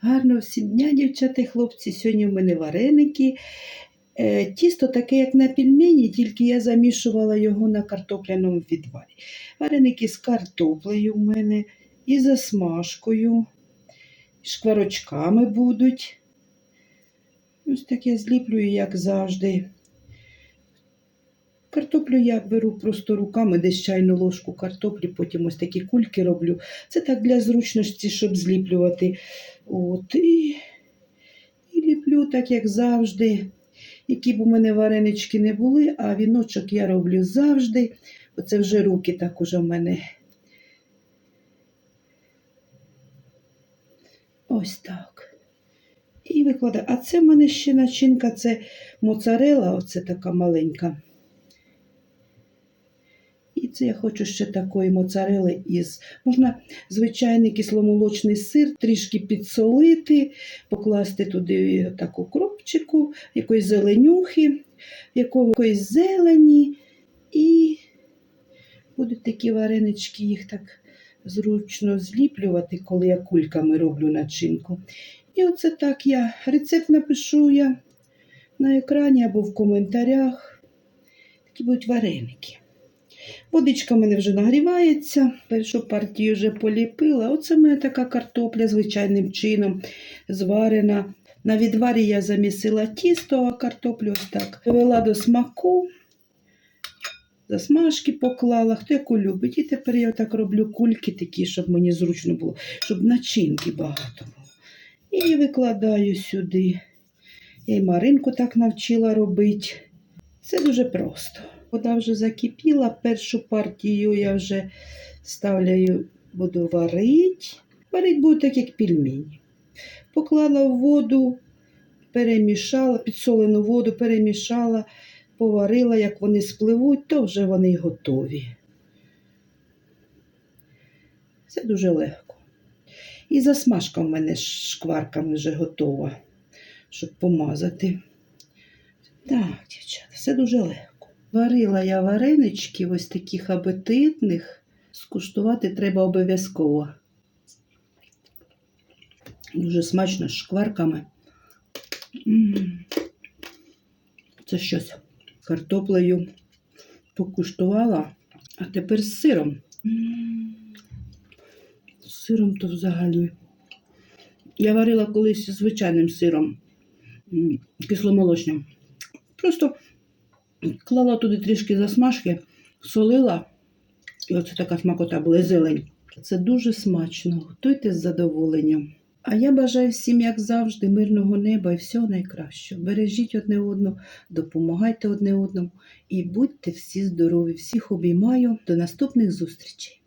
Гарно всім дня, дівчата і хлопці. Сьогодні в мене вареники. Е, Тісто таке, як на пельмені, тільки я замішувала його на картопляному відварі. Вареники з картоплею в мене і засмажкою, і шкварочками будуть. Ось так я зліплюю, як завжди. Картоплю я беру просто руками, десь чайну ложку картоплі, потім ось такі кульки роблю. Це так для зручності, щоб зліплювати. От, і, і ліплю так, як завжди. Які б у мене варенички не були, а віночок я роблю завжди. Оце вже руки так уже в мене. Ось так. І викладаю. А це в мене ще начинка, це моцарела, оце така маленька. Це я хочу ще такої моцарели із. Можна звичайний кисломолочний сир, трішки підсолити, покласти туди таку кропчику, якоїсь зеленюхи, якоїсь зелені. І будуть такі варенички, їх так зручно зліплювати, коли я кульками роблю начинку. І оце так я рецепт напишу я на екрані або в коментарях. Такі будуть вареники. Водичка в мене вже нагрівається. Першу партію вже поліпила. Оце мене така картопля звичайним чином зварена. На відварі я замісила тісто, а картоплю ось так довела до смаку. Засмажки поклала, хто яку любить. І тепер я так роблю кульки такі, щоб мені зручно було, щоб начинки багато було. І викладаю сюди. Я й Маринку так навчила робити. Це дуже просто. Вода вже закипіла, першу партію я вже ставляю, буду варити. Варити буду так, як пельмені. Поклала в воду, перемішала, підсолену воду, перемішала, поварила, як вони спливуть, то вже вони готові. Це дуже легко. І засмажка в мене шкварками вже готова, щоб помазати. Так, дівчата, все дуже легко. Варила я варенички ось таких апетитних. Скуштувати треба обов'язково. Дуже смачно з шкварками. Це щось. Картоплею покуштувала, а тепер з сиром. З сиром то взагалі. Я варила колись звичайним сиром кисломолочним. Просто клала туди трішки засмажки, солила, і оце така смакота була зелень. Це дуже смачно. Готуйте з задоволенням. А я бажаю всім, як завжди, мирного неба і всього найкращого. Бережіть одне одного, допомагайте одне одному і будьте всі здорові. Всіх обіймаю. До наступних зустрічей.